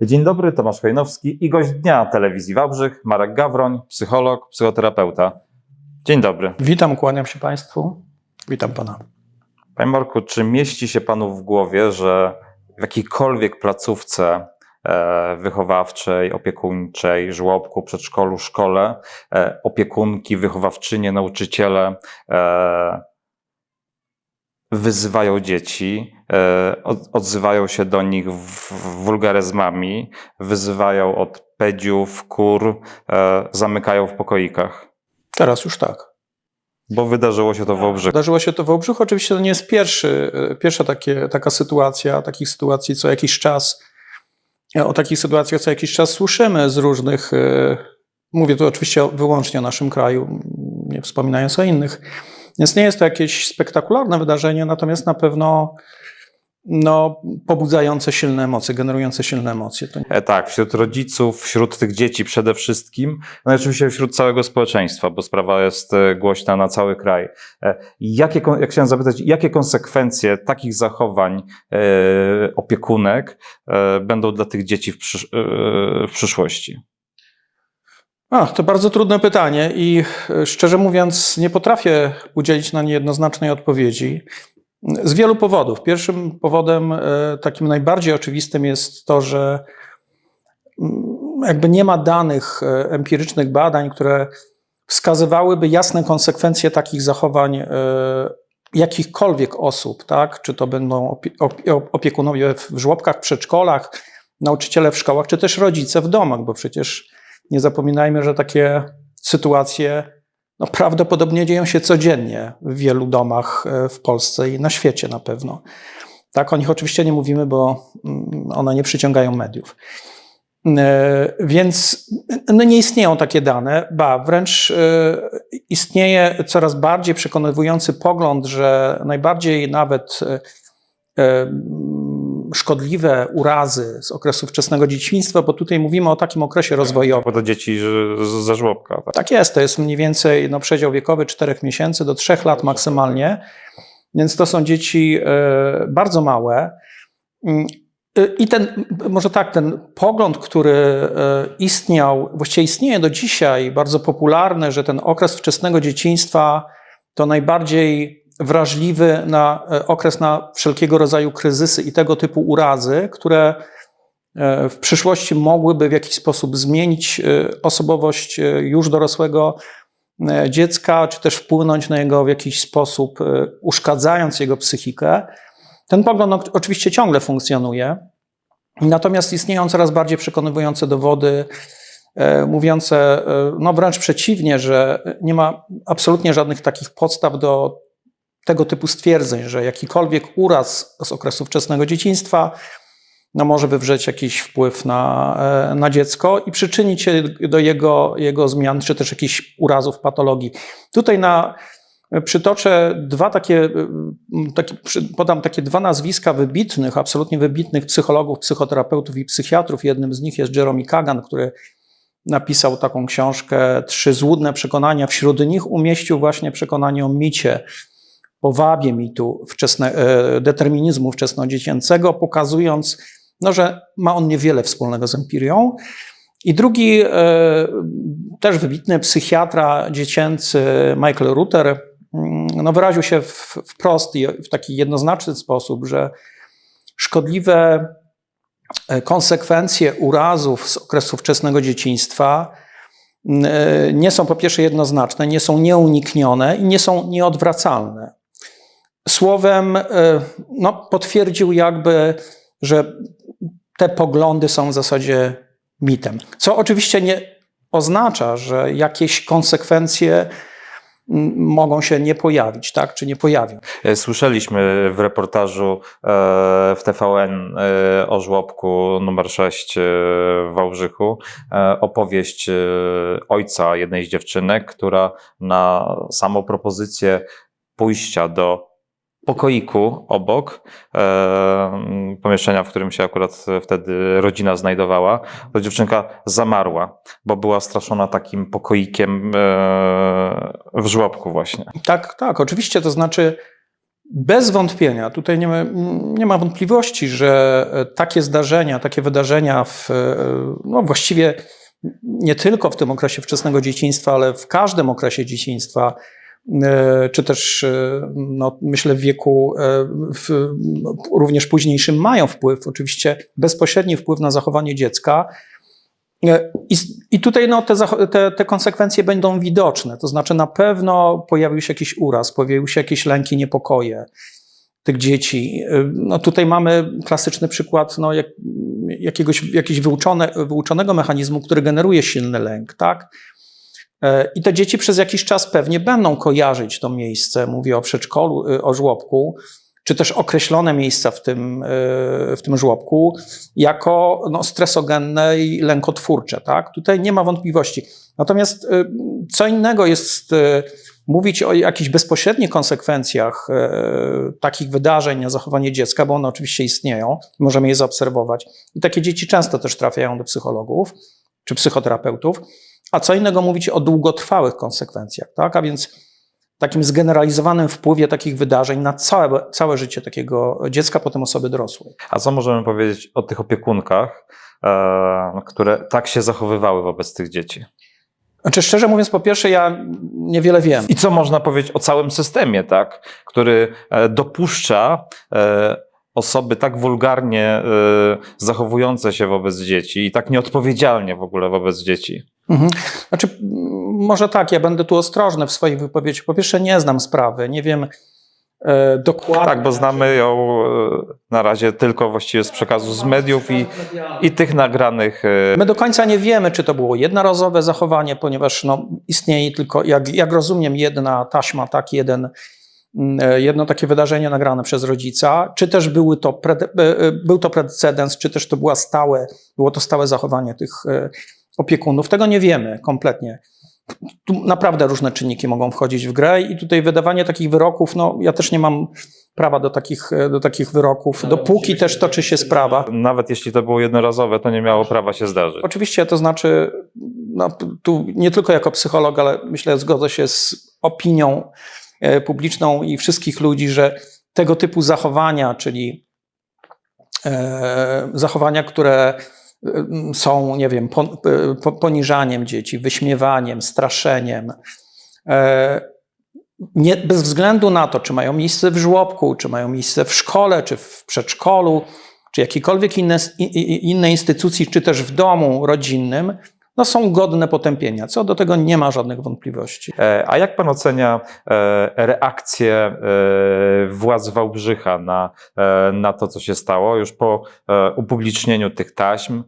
Dzień dobry, Tomasz Hojnowski i gość dnia telewizji Wałbrzych, Marek Gawroń, psycholog, psychoterapeuta. Dzień dobry. Witam, kłaniam się Państwu. Witam Pana. Panie Marku, czy mieści się Panu w głowie, że w jakiejkolwiek placówce e, wychowawczej, opiekuńczej, żłobku, przedszkolu, szkole, e, opiekunki, wychowawczynie, nauczyciele e, wyzywają dzieci, e, od- odzywają się do nich wulgaryzmami, wyzywają od pedziów, kur, e, zamykają w pokoikach. Teraz już tak. Bo wydarzyło się to w Wałbrzychu. Zdarzyło się to w Wałbrzychu. Oczywiście to nie jest pierwszy, e, pierwsza takie, taka sytuacja. Takich sytuacji co jakiś czas, o takich sytuacjach co jakiś czas słyszymy z różnych, mówię tu oczywiście wyłącznie o naszym kraju, nie wspominając o innych. Więc nie jest to jakieś spektakularne wydarzenie, natomiast na pewno no, pobudzające silne emocje, generujące silne emocje. To E, tak, wśród rodziców, wśród tych dzieci przede wszystkim, no i oczywiście wśród całego społeczeństwa, bo sprawa jest e, głośna na cały kraj. E, Jakie, jak chciałem zapytać, jakie konsekwencje takich zachowań e, opiekunek e, będą dla tych dzieci w, przysz- e, w przyszłości? To bardzo trudne pytanie i e, szczerze mówiąc nie potrafię udzielić na nie jednoznacznej odpowiedzi. Z wielu powodów. Pierwszym powodem, e, takim najbardziej oczywistym jest to, że mm, jakby nie ma danych e, empirycznych badań, które wskazywałyby jasne konsekwencje takich zachowań jakichkolwiek osób, tak? Czy to będą opie- opie- opiekunowie w żłobkach, przedszkolach, nauczyciele w szkołach, czy też rodzice w domach, bo przecież nie zapominajmy, że takie sytuacje no, prawdopodobnie dzieją się codziennie w wielu domach e, w Polsce i na świecie na pewno. Tak, o nich oczywiście nie mówimy, bo mm, one nie przyciągają mediów. E, Więc no nie istnieją takie dane, ba, wręcz e, istnieje coraz bardziej przekonywujący pogląd, że najbardziej nawet szkodliwe urazy z okresu wczesnego dzieciństwa, bo tutaj mówimy o takim okresie rozwojowym. Bo to dzieci ze żłobka. Tak? Tak jest, to jest mniej więcej no, przedział wiekowy 4 miesięcy do 3 lat maksymalnie, więc to są dzieci e, bardzo małe. Mm, e, I ten, może tak, ten pogląd, który e, istniał, właściwie istnieje do dzisiaj, bardzo popularny, że ten okres wczesnego dzieciństwa to najbardziej wrażliwy na e, okres na wszelkiego rodzaju kryzysy i tego typu urazy, które e, w przyszłości mogłyby w jakiś sposób zmienić e, osobowość już dorosłego dziecka, czy też wpłynąć na jego w jakiś sposób, uszkadzając jego psychikę. Ten pogląd oczywiście ciągle funkcjonuje, natomiast istnieją coraz bardziej przekonywujące dowody, mówiące no wręcz przeciwnie, że nie ma absolutnie żadnych takich podstaw do tego typu stwierdzeń, że jakikolwiek uraz z okresu wczesnego dzieciństwa no, może wywrzeć jakiś wpływ na, e, na dziecko i przyczynić się do jego, jego zmian, czy też jakichś urazów, patologii. Tutaj na, przytoczę dwa takie, e, takie, podam takie dwa nazwiska wybitnych, absolutnie wybitnych psychologów, psychoterapeutów i psychiatrów. Jednym z nich jest Jeremy Kagan, który napisał taką książkę Trzy złudne przekonania. Wśród nich umieścił właśnie przekonanie o micie, powabie mitu wczesne, e, determinizmu wczesnodziecięcego, pokazując, no, że ma on niewiele wspólnego z empirią. I drugi, e, też wybitny psychiatra dziecięcy Michael Rutter, mm, no, wyraził się wprost i w taki jednoznaczny sposób, że szkodliwe e, konsekwencje urazów z okresu wczesnego dzieciństwa nie są po pierwsze jednoznaczne, nie są nieuniknione i nie są nieodwracalne. Słowem, e, no, potwierdził jakby, że te poglądy są w zasadzie mitem. Co oczywiście nie oznacza, że jakieś konsekwencje mogą się nie pojawić, tak, czy nie pojawią. E, Słyszeliśmy w reportażu e, w TVN o żłobku numer 6 e, w Wałbrzychu opowieść ojca jednej z dziewczynek, która na samą propozycję pójścia do pokoiku obok e, pomieszczenia, w którym się akurat wtedy rodzina znajdowała, to dziewczynka zamarła, bo była straszona takim pokoikiem e, w żłobku właśnie. Tak, tak, oczywiście, to znaczy Bez wątpienia, tutaj nie ma, nie ma wątpliwości, że takie zdarzenia, takie wydarzenia w, e, no właściwie nie tylko w tym okresie wczesnego dzieciństwa, ale w każdym okresie dzieciństwa, czy też e, no, myślę w wieku e, w, również późniejszym mają wpływ, oczywiście bezpośredni wpływ na zachowanie dziecka. E, I, i tutaj no, te, te, te konsekwencje będą widoczne, to znaczy na pewno pojawił się jakiś uraz, pojawiły się jakieś lęki, niepokoje tych dzieci. E, No, tutaj mamy klasyczny przykład no, jak, jakiegoś, jakiegoś wyuczone, wyuczonego mechanizmu, który generuje silny lęk. Tak? E, I te dzieci przez jakiś czas pewnie będą kojarzyć to miejsce, mówię o przedszkolu, e, o żłobku, czy też określone miejsca w tym, e, w tym żłobku, jako no, stresogenne i lękotwórcze. Tak? Tutaj nie ma wątpliwości. Natomiast e, co innego jest mówić o jakichś bezpośrednich konsekwencjach takich wydarzeń na zachowanie dziecka, bo one oczywiście istnieją, możemy je zaobserwować. I takie dzieci często też trafiają do psychologów czy psychoterapeutów. A co innego mówić o długotrwałych konsekwencjach, tak? A więc takim zgeneralizowanym wpływie takich wydarzeń na całe, całe życie takiego dziecka, potem osoby dorosłej. A co możemy powiedzieć o tych opiekunkach, e, które tak się zachowywały wobec tych dzieci? Znaczy, szczerze mówiąc, po pierwsze, ja niewiele wiem. I co można powiedzieć o całym systemie, tak? który e, dopuszcza e, osoby tak wulgarnie e, zachowujące się wobec dzieci i tak nieodpowiedzialnie w ogóle wobec dzieci. Mhm. Znaczy, może tak, ja będę tu ostrożny w swoich wypowiedziach. Po pierwsze, nie znam sprawy, nie wiem e, dokładnie. Tak, bo znamy ją e, na razie tylko właściwie z przekazu z mediów i, i tych nagranych. e, My do końca nie wiemy, czy to było jednorazowe zachowanie, ponieważ no, istnieje tylko, jak, jak rozumiem, jedna taśma, tak, jeden, jedno takie wydarzenie nagrane przez rodzica, czy też były to prede, e, e, był to precedens, czy też to była stałe, było to stałe zachowanie tych e, opiekunów. Tego nie wiemy kompletnie. Tu naprawdę różne czynniki mogą wchodzić w grę i tutaj wydawanie takich wyroków, no ja też nie mam prawa do takich, e, do takich wyroków, dopóki też toczy się sprawa. Nawet jeśli to było jednorazowe, to nie miało prawa się zdarzyć. Oczywiście, to znaczy, no, tu nie tylko jako psycholog, ale myślę, zgodzę się z opinią e, publiczną i wszystkich ludzi, że tego typu zachowania, czyli e, zachowania, które e, są, nie wiem, pon, e, po, poniżaniem dzieci, wyśmiewaniem, straszeniem, e, nie, bez względu na to, czy mają miejsce w żłobku, czy mają miejsce w szkole, czy w przedszkolu, czy jakiejkolwiek inne, innej instytucji, czy też w domu rodzinnym, no są godne potępienia. Co do tego nie ma żadnych wątpliwości. E, A jak pan ocenia e, reakcję e, władz Wałbrzycha na, na to, co się stało? Już po upublicznieniu tych taśm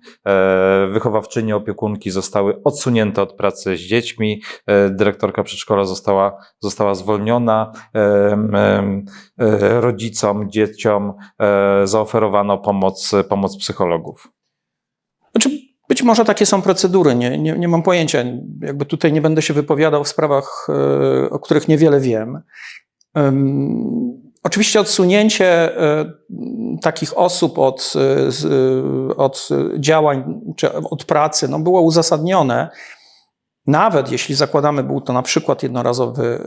wychowawczynie, opiekunki zostały odsunięte od pracy z dziećmi, dyrektorka przedszkola została, została zwolniona, rodzicom, dzieciom zaoferowano pomoc, pomoc psychologów. Być może takie są procedury, nie, nie, nie mam pojęcia. Jakby tutaj nie będę się wypowiadał w sprawach, e, o których niewiele wiem. Em, Oczywiście odsunięcie e, takich osób od, e, od działań czy od pracy no było uzasadnione. Nawet jeśli zakładamy, był to na przykład jednorazowy,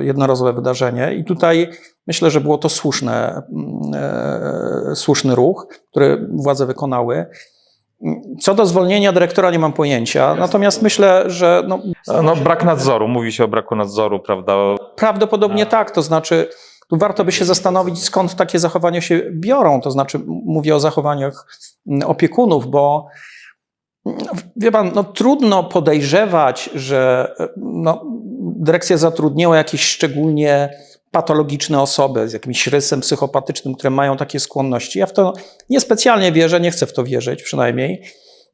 jednorazowe wydarzenie, i tutaj myślę, że było to słuszne, słuszny ruch, który władze wykonały. Co do zwolnienia dyrektora nie mam pojęcia, natomiast myślę, że no, No, brak nadzoru, mówi się o braku nadzoru, prawda? prawdopodobnie tak, to znaczy tu warto by się zastanowić, skąd takie zachowania się biorą, to znaczy mówię o zachowaniach opiekunów, bo wie pan, no, trudno podejrzewać, że e, no, dyrekcja zatrudniła jakieś szczególnie patologiczne osoby z jakimś rysem psychopatycznym, które mają takie skłonności. Ja w to niespecjalnie wierzę, nie chcę w to wierzyć przynajmniej.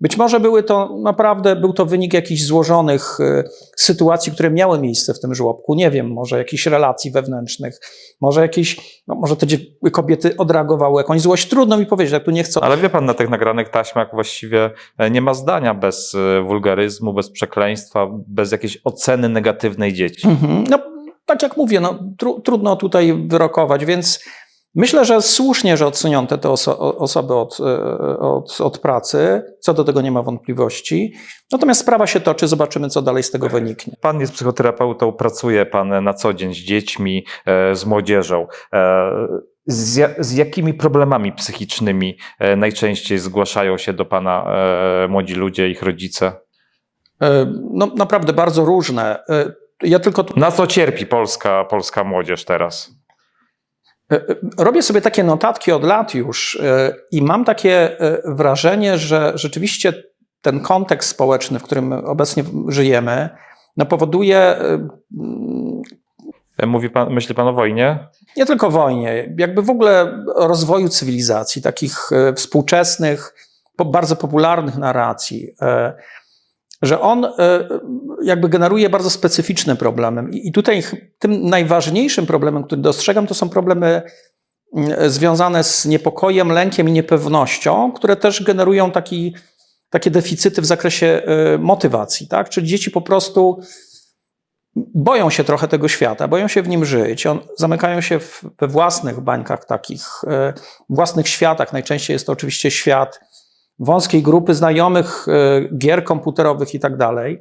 Być może były to naprawdę, był to wynik jakichś złożonych e, sytuacji, które miały miejsce w tym żłobku. Nie wiem, może jakichś relacji wewnętrznych, może jakieś, no może te kobiety odreagowały jakąś złość. Trudno mi powiedzieć, jak tu nie chcę. Ale wie pan, na tych nagranych taśmach właściwie e, nie ma zdania bez e, wulgaryzmu, bez przekleństwa, bez jakiejś oceny negatywnej dzieci. Mhm. No, tak jak mówię, no, tru, trudno tutaj wyrokować, więc Myślę, że słusznie, że odsunięte te oso osoby od, e, od, od pracy. Co do tego nie ma wątpliwości. Natomiast sprawa się toczy, zobaczymy, co dalej z tego wyniknie. Pan jest psychoterapeutą, pracuje pan na co dzień z dziećmi, e, z młodzieżą. E, Z, ja- z jakimi problemami psychicznymi e, najczęściej zgłaszają się do pana e, młodzi ludzie, ich rodzice? E, No, naprawdę bardzo różne. E, Ja tylko Na co cierpi polska, polska młodzież teraz? E, e, Robię sobie takie notatki od lat już e, i mam takie wrażenie, że rzeczywiście ten kontekst społeczny, w którym obecnie żyjemy, no powoduje Mówi pan, myśli pan o wojnie? nie tylko wojnie, jakby w ogóle rozwoju cywilizacji, takich współczesnych, bardzo popularnych narracji, że on e, jakby generuje bardzo specyficzne problemy. I tutaj tym najważniejszym problemem, który dostrzegam, to są problemy mm, związane z niepokojem, lękiem i niepewnością, które też generują taki, takie deficyty w zakresie e, motywacji. Tak? Czyli dzieci po prostu boją się trochę tego świata, boją się w nim żyć. On, zamykają się w, we własnych bańkach takich, e, własnych światach. Najczęściej jest to oczywiście świat wąskiej grupy znajomych, e, gier komputerowych i tak dalej.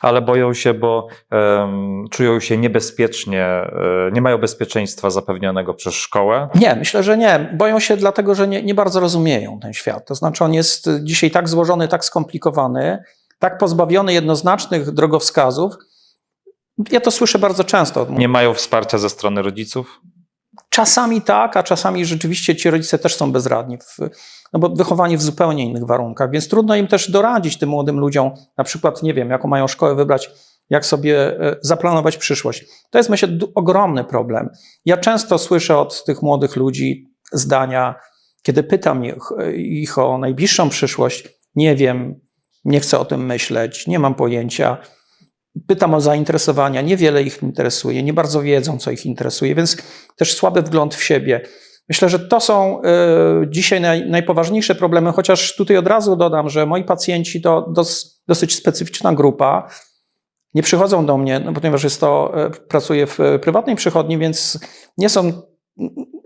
Ale boją się, bo em, czują się niebezpiecznie, e, nie mają bezpieczeństwa zapewnionego przez szkołę. Nie, myślę, że nie. Boją się dlatego, że nie, nie bardzo rozumieją ten świat. To znaczy, on jest dzisiaj tak złożony, tak skomplikowany, tak pozbawiony jednoznacznych drogowskazów. Ja to słyszę bardzo często. Nie mają wsparcia ze strony rodziców. Czasami tak, a czasami rzeczywiście ci rodzice też są bezradni, w, no bo wychowani w zupełnie innych warunkach, więc trudno im też doradzić tym młodym ludziom, na przykład, nie wiem, jaką mają szkołę wybrać, jak sobie e, zaplanować przyszłość. To jest, myślę, ogromny problem. Ja często słyszę od tych młodych ludzi zdania, kiedy pytam ich, ich o najbliższą przyszłość, nie wiem, nie chcę o tym myśleć, nie mam pojęcia. Pytam o zainteresowania, niewiele ich interesuje, nie bardzo wiedzą, co ich interesuje, więc też słaby wgląd w siebie. Myślę, że to są y, dzisiaj naj, najpoważniejsze problemy, chociaż tutaj od razu dodam, że moi pacjenci to dos, dosyć specyficzna grupa. Nie przychodzą do mnie, no, ponieważ jest to, y, pracuję w y, prywatnej przychodni, więc nie są,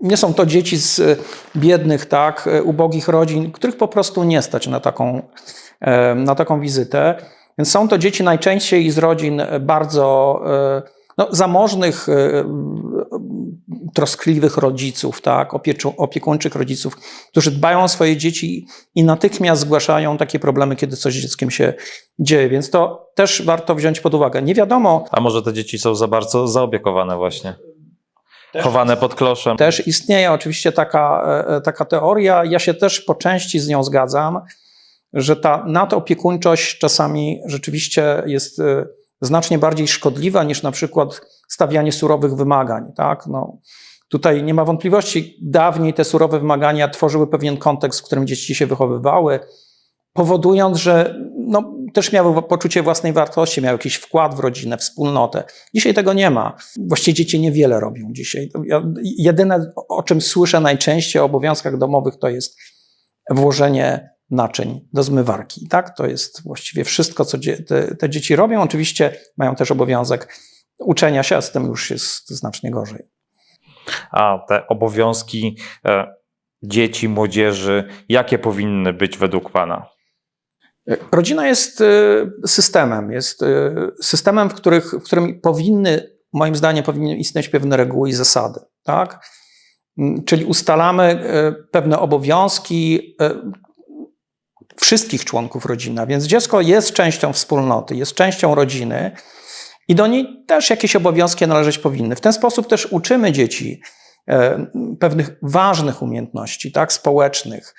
nie są to dzieci z biednych, tak, ubogich rodzin, których po prostu nie stać na taką, na taką wizytę. Więc są to dzieci najczęściej z rodzin bardzo y, no, zamożnych, y, troskliwych rodziców, tak, opieczu, opiekuńczych rodziców, którzy dbają o swoje dzieci i natychmiast zgłaszają takie problemy, kiedy coś z dzieckiem się dzieje. Więc to też warto wziąć pod uwagę. Nie wiadomo, A może te dzieci są za bardzo zaopiekowane właśnie? Chowane pod kloszem. Też istnieje oczywiście taka, e, taka teoria, ja się też po części z nią zgadzam, że ta nadopiekuńczość czasami rzeczywiście jest e, znacznie bardziej szkodliwa niż na przykład stawianie surowych wymagań. Tak? No, tutaj nie ma wątpliwości, dawniej te surowe wymagania tworzyły pewien kontekst, w którym dzieci się wychowywały, powodując, że no, też miały poczucie własnej wartości, miały jakiś wkład w rodzinę, wspólnotę. Dzisiaj tego nie ma. Właściwie dzieci niewiele robią dzisiaj. Jedyne, o czym słyszę najczęściej o obowiązkach domowych, to jest włożenie naczyń do zmywarki. Tak? To jest właściwie wszystko, co dzie- te, te dzieci robią. Oczywiście mają też obowiązek uczenia się, a z tym już jest znacznie gorzej. A te obowiązki e, dzieci, młodzieży, jakie powinny być według pana? Rodzina jest y, systemem, jest y, systemem, w, których, w którym powinny, moim zdaniem, powinny istnieć pewne reguły i zasady. Tak? Mm, Czyli ustalamy pewne obowiązki wszystkich członków rodziny, więc dziecko jest częścią wspólnoty, jest częścią rodziny i do niej też jakieś obowiązki należeć powinny. W ten sposób też uczymy dzieci e, pewnych ważnych umiejętności, tak, społecznych,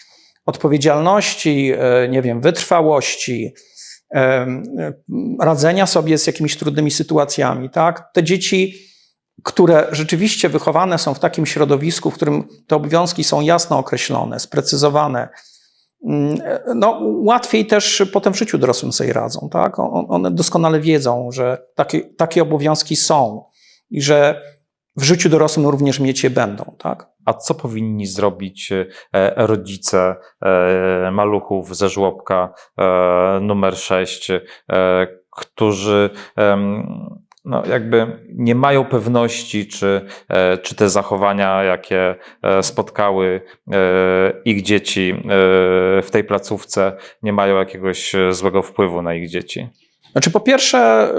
odpowiedzialności, e, nie wiem, wytrwałości, e, radzenia sobie z jakimiś trudnymi sytuacjami, tak. Te dzieci, które rzeczywiście wychowane są w takim środowisku, w którym te obowiązki są jasno określone, sprecyzowane, no, łatwiej też potem w życiu dorosłym sobie radzą. Tak? On- One doskonale wiedzą, że takie, takie obowiązki są i że w życiu dorosłym również mieć je będą. Tak? A co powinni zrobić e, rodzice e, maluchów ze żłobka e, numer 6, e, którzy no, jakby nie mają pewności, czy, e, czy te zachowania, jakie e, spotkały e, ich dzieci w tej placówce, nie mają jakiegoś złego wpływu na ich dzieci. Znaczy, po pierwsze,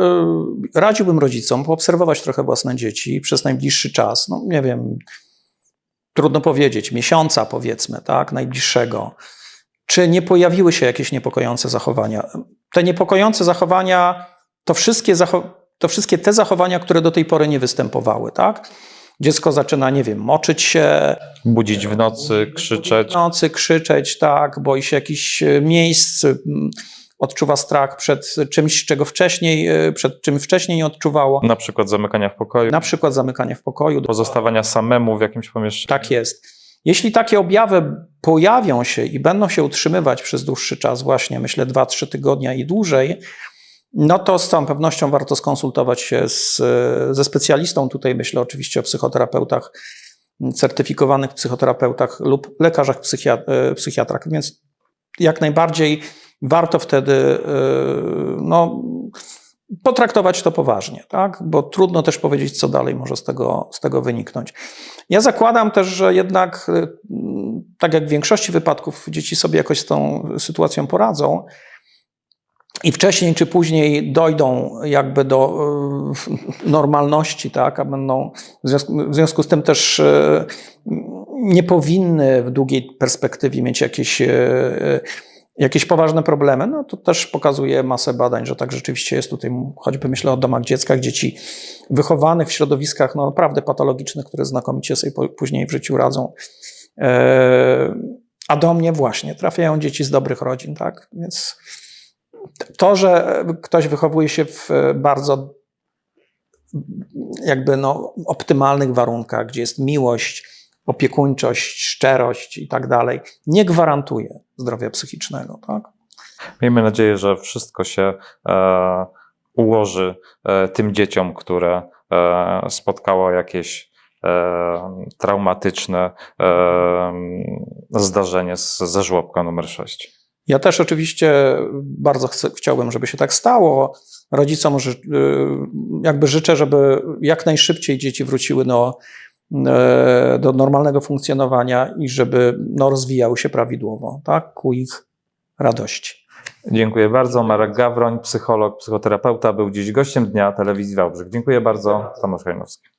radziłbym rodzicom poobserwować trochę własne dzieci przez najbliższy czas. No, nie wiem, trudno powiedzieć, miesiąca powiedzmy, tak, najbliższego. Czy nie pojawiły się jakieś niepokojące zachowania? Te niepokojące zachowania to wszystkie, zacho- to wszystkie te zachowania, które do tej pory nie występowały, tak? Dziecko zaczyna, nie wiem, moczyć się, Budzić w nocy, krzyczeć. w nocy krzyczeć, tak, boi się jakichś e, miejsc, odczuwa strach przed czymś, czego wcześniej, e, przed czym wcześniej nie odczuwało. Na przykład zamykania w pokoju, Na przykład zamykanie w pokoju. pozostawania samemu w jakimś pomieszczeniu. Tak jest. Jeśli takie objawy pojawią się i będą się utrzymywać przez dłuższy czas, właśnie myślę 2-3 tygodnia i dłużej, no to z całą pewnością warto skonsultować się z, ze specjalistą. Tutaj myślę oczywiście o psychoterapeutach, certyfikowanych psychoterapeutach lub lekarzach e, psychiatrach. Więc jak najbardziej warto wtedy e, no, potraktować to poważnie, tak? bo trudno też powiedzieć, co dalej może z tego, z tego wyniknąć. Ja zakładam też, że jednak, y, tak jak w większości wypadków, dzieci sobie jakoś z tą sytuacją poradzą i wcześniej czy później dojdą jakby do y, normalności, tak, a będą w związku, w związku z tym też y, nie powinny w długiej perspektywie mieć jakieś, y, jakieś poważne problemy, no to też pokazuje masę badań, że tak rzeczywiście jest tutaj, choćby myślę o domach dziecka, dzieci wychowanych w środowiskach no, naprawdę patologicznych, które znakomicie sobie później w życiu radzą. E, A do mnie właśnie trafiają dzieci z dobrych rodzin, tak? Więc to, że ktoś wychowuje się w bardzo jakby no, optymalnych warunkach, gdzie jest miłość, opiekuńczość, szczerość i tak dalej, nie gwarantuje zdrowia psychicznego, tak? Miejmy nadzieję, że wszystko się e, ułoży e, tym dzieciom, które e, spotkało jakieś e, traumatyczne e, zdarzenie z, ze żłobka numer 6. Ja też oczywiście bardzo chcę, chciałbym, żeby się tak stało. Rodzicom ży, y, jakby życzę, żeby jak najszybciej dzieci wróciły do, e, do normalnego funkcjonowania i żeby no, rozwijały się prawidłowo, tak, ku ich radości. Dziękuję bardzo. Marek Gawroń, psycholog, psychoterapeuta, był dziś gościem dnia telewizji Wałbrzych. Dziękuję bardzo. Tomasz Hajnowski.